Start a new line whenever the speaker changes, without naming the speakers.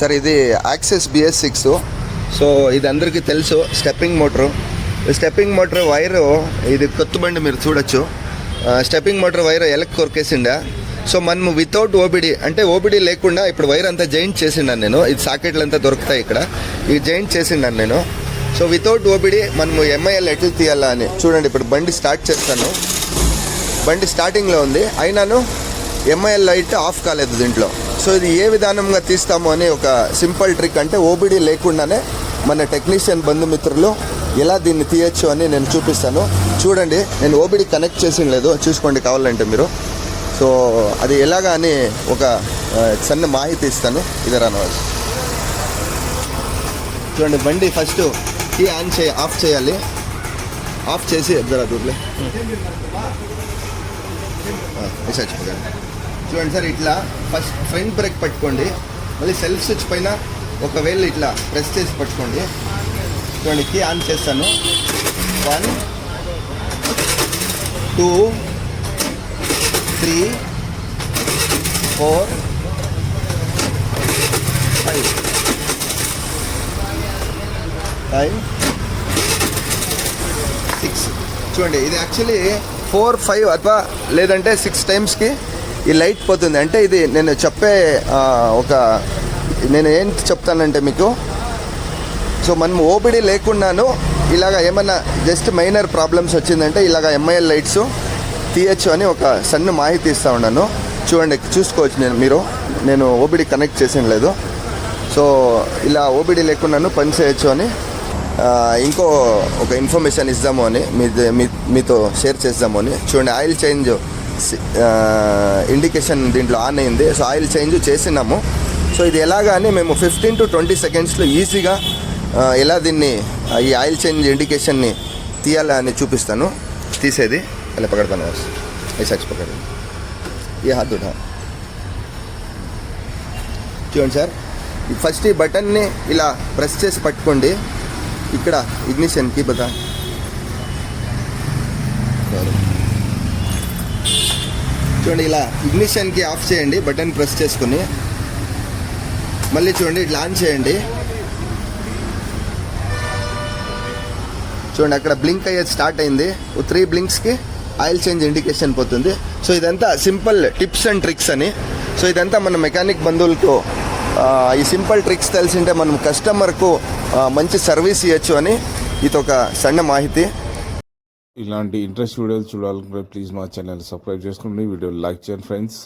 Sir ఇది access BS six so ఇది అందరికీ తెలుసు stepping motor stepping motor wire ఇది కొత్త బండి మీరు చూడొచ్చు. స్టెప్పింగ్ మోటార్ వైర్ ఎలక్ కొరికేసిండా. సో మనము వితౌట్ ఓబిడి అంటే ఓబిడి లేకుండా ఇప్పుడు వైర్ అంతా జాయింట్ చేసిండాను నేను. ఇది సాకెట్లు అంతా దొరుకుతాయి ఇక్కడ. ఇది జాయింట్ చేసిండాను నేను. సో వితౌట్ ఓబిడి మనము ఎంఐఎల్ ఎట్లు తీయాలా అని. చూడండి ఇప్పుడు బండి స్టార్ట్ చేస్తాను. బండి స్టార్టింగ్లో ఉంది. అయినాను ఎంఐఎల్ లైట్ ఆఫ్ కాలేదు దీంట్లో. సో ఇది ఏ విధానంగా తీస్తాము అని ఒక సింపుల్ ట్రిక్ అంటే ఓబిడి లేకుండానే మన టెక్నీషియన్ బంధుమిత్రులు ఎలా దీన్ని తీయచ్చు అని నేను చూపిస్తాను. చూడండి నేను ఓబిడి కనెక్ట్ చేసిన లేదు చూసుకోండి కావాలంటే మీరు. సో అది ఎలాగా అని ఒక చిన్న మాహితి ఇస్తాను. ఇది ఇదరాను చూడండి బండి ఫస్ట్ కీ ఆన్ చేయ ఆఫ్ చేయాలి. ఆఫ్ చేసి జరా దూర్లే చచ్చిపోకండి చూడండి సార్ ఇట్లా ఫస్ట్ ఫ్రంట్ బ్రేక్ పట్టుకోండి. మళ్ళీ సెల్ఫ్ స్విచ్ పైన ఒకవేళ ఇట్లా ప్రెస్ చేసి పట్టుకోండి. చూడండి కీ ఆన్ చేస్తాను. One two three four five five six చూడండి ఇది యాక్చువల్లీ ఫోర్ ఫైవ్ అథవా లేదంటే సిక్స్ టైమ్స్కి ఈ లైట్ పోతుంది. అంటే ఇది నేను చెప్పే ఒక నేను ఏం చెప్తానంటే మీకు సో మనం ఓపిడి లేకున్నాను ఇలాగ ఏమన్నా జస్ట్ మైనర్ ప్రాబ్లమ్స్ వచ్చిందంటే ఇలాగ ఎంఐఎల్ లైట్స్ తీయచ్చు అని ఒక సన్న మాహితి ఇస్తూ ఉన్నాను. చూడండి చూసుకోవచ్చు నేను మీరు నేను ఓబిడి కనెక్ట్ చేసిన లేదు. సో ఇలా ఓబిడి లేకున్నాను పని చేయొచ్చు అని ఇంకో ఒక ఇన్ఫర్మేషన్ ఇద్దాము అని మీ మీ- మీతో షేర్ చేద్దాము అని. చూడండి ఆయిల్ చేంజ్ ఇండికేషన్ దీంట్లో ఆన్ అయింది. సో ఆయిల్ చేంజ్ చేసినాము. సో ఇది ఎలాగానే మేము ఫిఫ్టీన్ టు ట్వంటీ సెకండ్స్లో ఈజీగా ఎలా దీన్ని ఈ ఆయిల్ చేంజ్ ఇండికేషన్ని తీయాలా అని చూపిస్తాను. తీసేది. అలా పకడతాను ఐసాక్స్ పకడ ఈ హాత్ ఉఠా చూడండి సార్ ఫస్ట్ ఈ బటన్ని ఇలా ప్రెస్ చేసి పట్టుకోండి. ఇక్కడ ఇగ్నిషన్కి బదా. చూడండి ఇలా ఇగ్నిషన్కి ఆఫ్ చేయండి బటన్ ప్రెస్ చేసుకుని. మళ్ళీ చూడండి ఇట్లా ఆన్ చేయండి. చూడండి అక్కడ బ్లింక్ అయ్యేది స్టార్ట్ అయింది. ఓ త్రీ బ్లింక్స్కి ఆయిల్ చేంజ్ ఇండికేషన్ పోతుంది. సో ఇదంతా సింపుల్ టిప్స్ అండ్ ట్రిక్స్ అని. సో ఇదంతా మన మెకానిక్ బంధువులకు ఈ సింపుల్ ట్రిక్స్ తెలిసింటే మనం కస్టమర్కు మంచి సర్వీస్ ఇవ్వచ్చు అని ఇది ఒక సన్న మాహితి.
ఇలాంటి ఇంట్రెస్ట్ వీడియోలు చూడాలనుకుంటే ప్లీజ్ మా ఛానల్ సబ్స్క్రైబ్ చేసుకోండి. వీడియో లైక్ చేయండి ఫ్రెండ్స్.